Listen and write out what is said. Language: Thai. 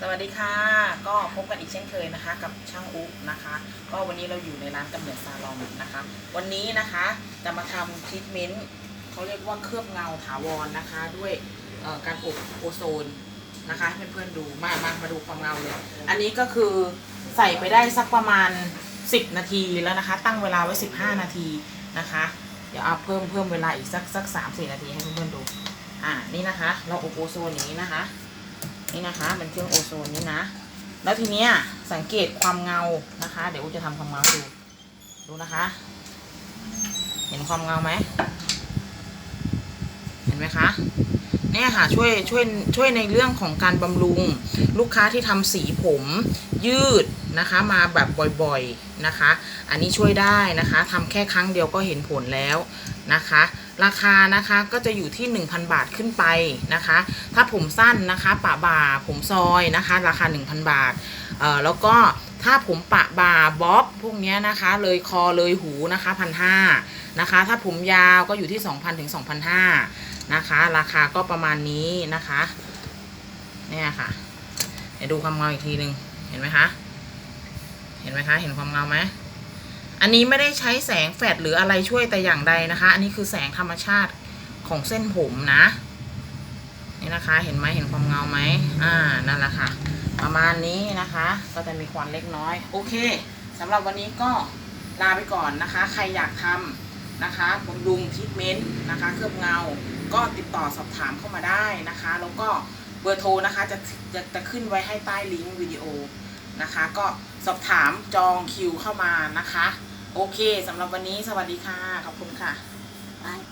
สวัสดีค่ะ ก็พบกันอีกเช่นเคยนะคะ กับช่างอุ๊นะคะ ก็วันนี้เราอยู่ในร้านกำเนิดซาลอนนะคะ วันนี้นะคะจะมาทำทรีทเมนต์เขาเรียกว่าเคลือบเงาถาวรนะคะ ด้วยการอบโอโซนนะคะให้เพื่อนๆดูมามามาดูความเงาเลยอันนี้ก็คือใส่ไปได้สักประมาณ 10 นาทีแล้วนะคะ ตั้งเวลาไว้ 15 นาทีนะคะ เดี๋ยวเอาเพิ่มเพิ่มเวลาอีกสักสักสามสี่นาทีให้เพื่อนๆดูอ่านี่นะคะ เราอบโอโซนอย่างนี้นะคะ นี่นะคะเป็นเครื่องโอโซนนี้นะ แล้วทีเนี้ยสังเกตความเงานะคะ เดี๋ยวอูจะทำความเงาดูดูนะคะ เห็นความเงาไหม เห็นไหมคะ เนี่ยค่ะช่วยช่วยช่วยในเรื่องของการบำรุง ลูกค้าที่ทำสีผมยืดนะคะมาแบบบ่อยๆนะคะ อันนี้ช่วยได้นะคะทำแค่ครั้งเดียวก็เห็นผลแล้วนะคะ ราคานะคะก็จะอยู่ที่ 1,000 บาทขึ้นไปนะคะ ถ้าผมสั้นนะคะปะบ่าผมซอยนะคะ ราคา 1,000 บาทเอ่อแล้วก็ ถ้าผมปะบ่าบ๊อบพวกนี้นะคะ เลยคอเลยหูนะคะพันห้านะคะ ถ้าผมยาวก็อยู่ที่ 2,000ถึง2,500นะคะ ราคาก็ประมาณนี้นะคะเนี่ยค่ะเดี๋ยวดูความเงาอีกทีหนึ่งเห็นไหมคะเห็นไหมคะเห็นความเงาไหมอันนี้ไม่ได้ใช้แสงแฟลชหรืออะไรช่วยแต่อย่างใดนะคะ อันนี้คือแสงธรรมชาติของเส้นผมนะนี่นะคะ เห็นไหมเห็นความเงาไหมอ่านั่นแหละค่ะ ประมาณนี้นะคะ ก็จะมีควันเล็กน้อย โอเคสำหรับวันนี้ก็ลาไปก่อนนะคะ ใครอยากทำนะคะบำรุงทรีทเมนต์นะคะ เคลือบเงา ก็ติดต่อสอบถามเข้ามาได้นะคะ แล้วก็เบอร์โทรนะคะจะจะจะขึ้นไว้ให้ใต้ลิงก์วิดีโอนะคะ ก็สอบถามจองคิวเข้ามานะคะ โอเคสำหรับวันนี้สวัสดีค่ะ ขอบคุณค่ะ Bye.